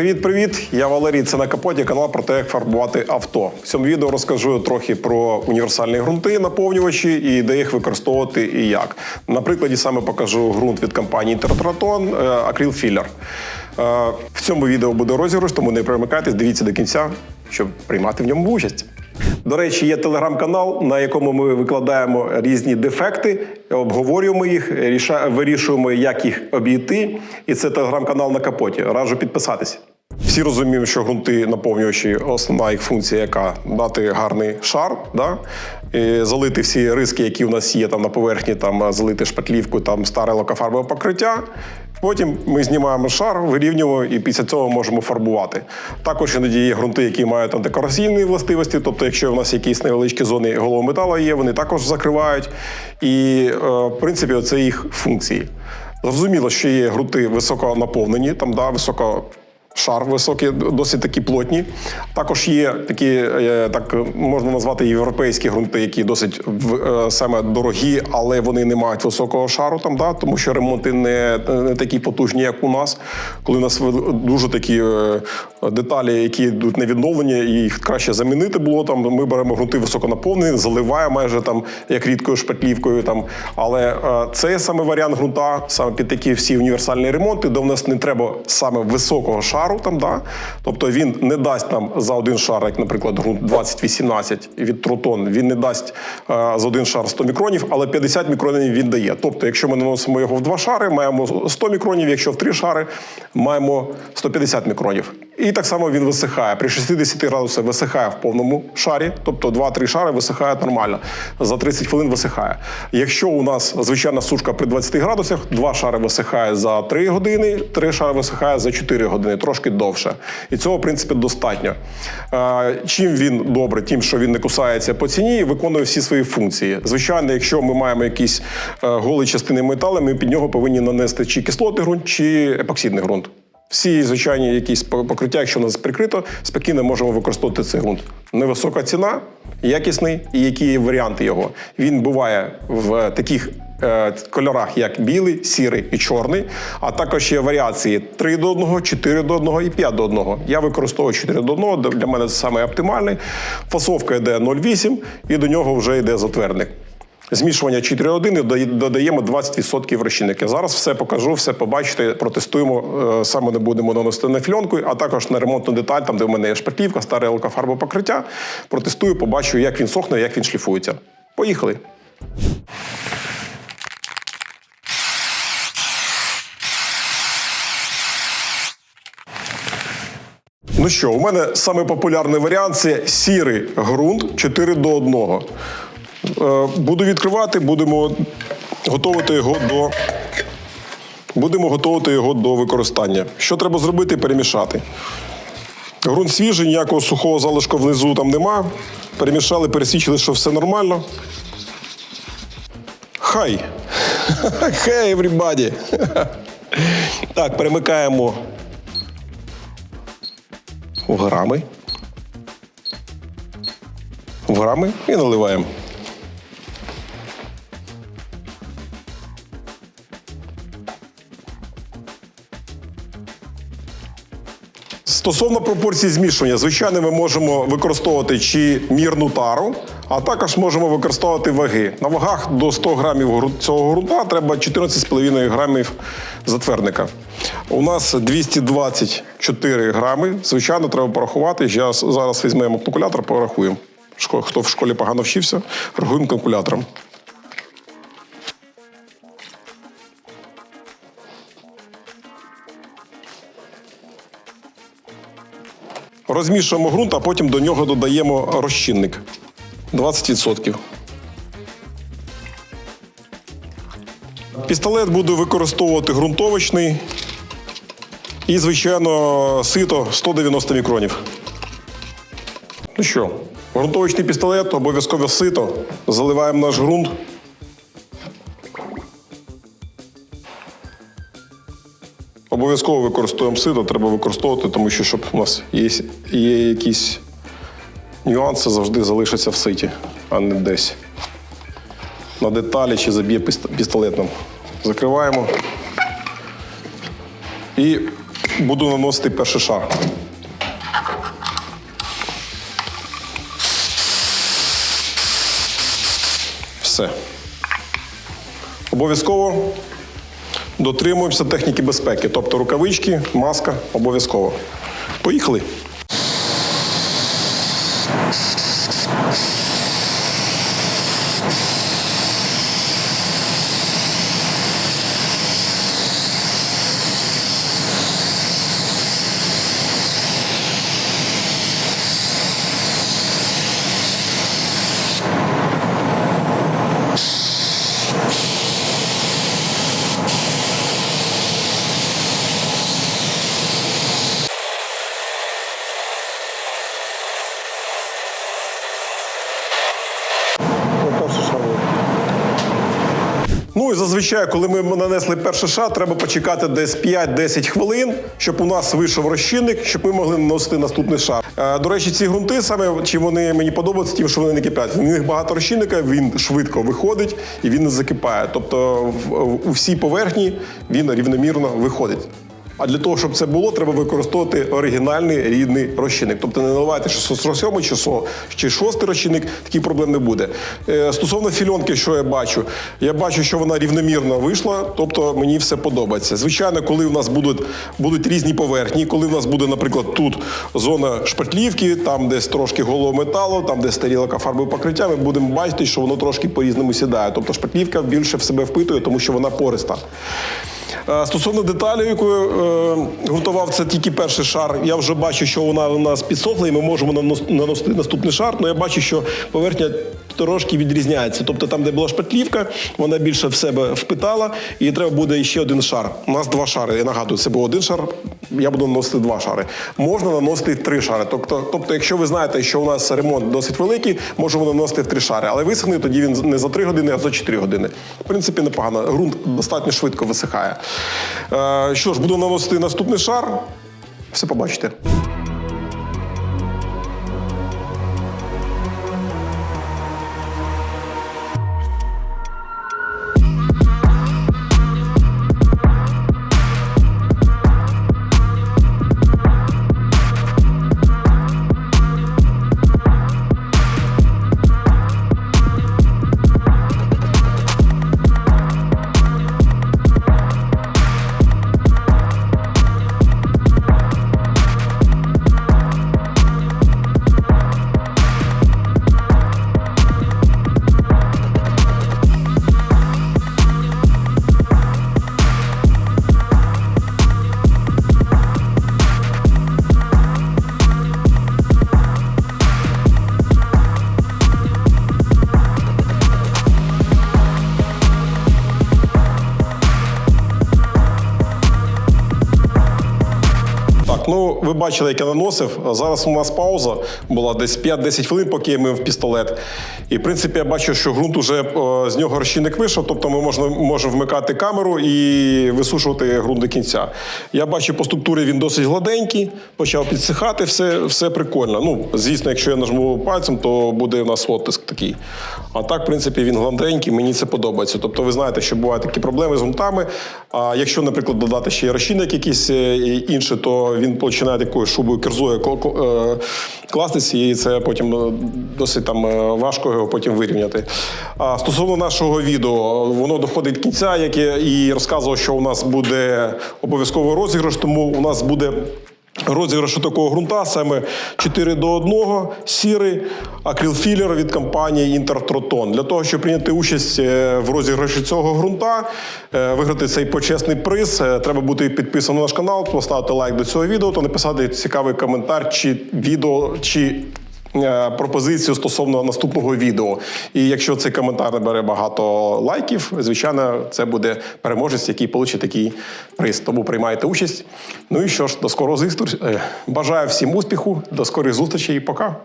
Привіт-привіт! Я Валерій. Це на капоті канал про те, як фарбувати авто. В цьому відео розкажу трохи про універсальні ґрунти, наповнювачі і де їх використовувати і як. На прикладі саме покажу ґрунт від компанії Тертратон Акрил Філер. В цьому відео буде розіграш, тому не перемикайтесь, дивіться до кінця, щоб приймати в ньому участь. До речі, є телеграм-канал, на якому ми викладаємо різні дефекти, обговорюємо їх, вирішуємо, як їх обійти. І це телеграм-канал на капоті. Раджу підписатись. Всі розуміємо, що ґрунти наповнювачі, основна їх функція, яка дати гарний шар, да? і залити всі риски, які у нас є там на поверхні, там залити шпатлівку, там старе лакофарбове покриття. Потім ми знімаємо шар, вирівнюємо і після цього можемо фарбувати. Також іноді є ґрунти, які мають там декораційні властивості. Тобто, якщо у нас якісь невеличкі зони голого металу є, вони також закривають. І е, в принципі, це їх функції. Зрозуміло, що є ґрунти високо наповнені, там да, високо. Шар високий, досить такі плотні. Також є такі, е, так можна назвати європейські ґрунти, які досить е, саме дорогі, але вони не мають високого шару, там, да, тому що ремонти не, не такі потужні, як у нас. Коли у нас дуже такі е, деталі, які йдуть на відновлення, і їх краще замінити було. Там ми беремо ґрунти високонаповнені, заливаємо майже там як рідкою шпатлівкою. Там. Але це саме варіант ґрунта, саме під такі всі універсальні ремонти, де в нас не треба саме високого шару. Там, да? Тобто він не дасть нам за один шар, як, наприклад, ґрунт 2018 від Тротон, він не дасть е, за один шар 100 мікронів, але 50 мікронів він дає. Тобто, якщо ми наносимо його в два шари, маємо 100 мікронів, якщо в три шари, маємо 150 мікронів. І так само він висихає. При 60 градусах висихає в повному шарі, тобто 2-3 шари висихає нормально. За 30 хвилин висихає. Якщо у нас звичайна сушка при 20 градусах, 2 шари висихає за 3 години, 3 шари висихає за 4 години, трошки довше. І цього, в принципі, достатньо. Чим він добре, тим, що він не кусається по ціні і виконує всі свої функції. Звичайно, якщо ми маємо якісь е, голі частини металу, ми під нього повинні нанести чи кислотний ґрунт, чи епоксидний ґрунт. Всі звичайні якісь покриття, якщо нас прикрито, спокійно можемо використовувати цей ґрунт. Невисока ціна, якісний і які є варіанти його. Він буває в таких е, кольорах, як білий, сірий і чорний. А також є варіації 3 до 1, 4 до 1 і 5 до 1. Я використовую 4 до 1, для мене це саме оптимальний. Фасовка йде 0,8 і до нього вже йде затвердник. Змішування 4,1 і додаємо 20% розчинника. Зараз все покажу, все побачите, протестуємо. Е, Саме не будемо наносити на фільонку, а також на ремонтну деталь, там де в мене є шпатлівка, старе лакофарбопокриття. Протестую, побачу, як він сохне, як він шліфується. Поїхали. Ну що, у мене саме популярний варіант це сірий ґрунт 4 до 1. Е, Буду відкривати, будемо готувати його до. Будемо готувати його до використання. Що треба зробити? Перемішати. Ґрунт свіжий, ніякого сухого залишку внизу там нема. Перемішали, пересвідчили, що все нормально. Хай! Хей, everybody! Так, перемикаємо в грами. В грами і наливаємо. Стосовно пропорцій змішування, звичайно, ми можемо використовувати чи мірну тару, а також можемо використовувати ваги. На вагах до 100 грамів цього ґрунта треба 14,5 грамів затвердника. У нас 224 грами. Звичайно, треба порахувати. Зараз візьмемо калькулятор, порахуємо. Хто в школі погано вчився, рахуємо калькулятором. Розмішуємо ґрунт, а потім до нього додаємо розчинник 20%. Пістолет буду використовувати ґрунтовочний і, звичайно, сито 190 мікронів. Ну що, ґрунтовочний пістолет, обов'язково сито. Заливаємо наш ґрунт. Обов'язково використовуємо сито, треба використовувати, тому що щоб у нас є, є якісь нюанси, завжди залишаться в ситі, а не десь. На деталі чи заб'є піст- пістолетом. Закриваємо. І буду наносити перший шар. Все. Обов'язково дотримуємося техніки безпеки, тобто рукавички, маска обов'язково. Поїхали. Ну і зазвичай, коли ми нанесли перший шар, треба почекати десь 5-10 хвилин, щоб у нас вийшов розчинник, щоб ми могли наносити наступний шар. Е, До речі, ці ґрунти саме чим вони мені подобаються, тим, що вони не кипять. В них багато розчинника, він швидко виходить і він не закипає. Тобто у всій поверхні він рівномірно виходить. А для того, щоб це було, треба використовувати оригінальний рідний розчинник. Тобто не наливайте 647 чи, со- чи 6 розчинник, таких проблем не буде. Е, Стосовно фільонки, що я бачу, я бачу, що вона рівномірно вийшла, тобто мені все подобається. Звичайно, коли у нас будуть, будуть різні поверхні, коли у нас буде, наприклад, тут зона шпатлівки, там десь трошки голого металу, там десь тарілка фарбовим покриття, ми будемо бачити, що воно трошки по-різному сідає. Тобто шпатлівка більше в себе впитує, тому що вона пориста. Е, Стосовно деталі, якою е, готував це тільки перший шар, я вже бачу, що вона у нас підсохла, і ми можемо нанос- наносити наступний шар. але я бачу, що поверхня трошки відрізняється. Тобто там, де була шпатлівка, вона більше в себе впитала, і треба буде ще один шар. У нас два шари. Я нагадую, це був один шар. Я буду наносити два шари. Можна наносити три шари. Тобто, тобто, якщо ви знаєте, що у нас ремонт досить великий, можемо наносити три шари. Але висохне тоді він не за три години, а за чотири години. В принципі, непогано. Грунт достатньо швидко висихає. Е, що ж, буду наносити наступний шар. Все побачите. Ви бачили, як я наносив. Зараз у нас пауза була десь 5-10 хвилин, поки я мив пістолет. І в принципі я бачу, що ґрунт уже е, з нього розчинник вийшов, тобто ми можна, можемо вмикати камеру і висушувати ґрунт до кінця. Я бачу, по структурі він досить гладенький, почав підсихати, все, все прикольно. Ну, звісно, якщо я нажму пальцем, то буде у нас оттиск такий. А так, в принципі, він гладенький, мені це подобається. Тобто, ви знаєте, що бувають такі проблеми з ґрунтами. А якщо, наприклад, додати ще розчинник якийсь е, інший, то він починає такою шубою кірзою е, кластися, і це потім е, досить там е, важко його потім вирівняти. А стосовно нашого відео, воно доходить до кінця, як я і розказував, що у нас буде обов'язковий розіграш, тому у нас буде. Розіграш такого ґрунта саме 4 до 1, сірий акрилфілер від компанії Інтертротон. Для того, щоб прийняти участь е, в розіграші цього ґрунта, е, виграти цей почесний приз, е, треба бути підписаним на наш канал, поставити лайк до цього відео та написати цікавий коментар чи відео, чи пропозицію стосовно наступного відео. І якщо цей коментар набере багато лайків, звичайно, це буде переможець, який получить такий приз. Тому приймайте участь. Ну і що ж, до скорого зустрічі. Бажаю всім успіху, до скорих зустрічей і пока.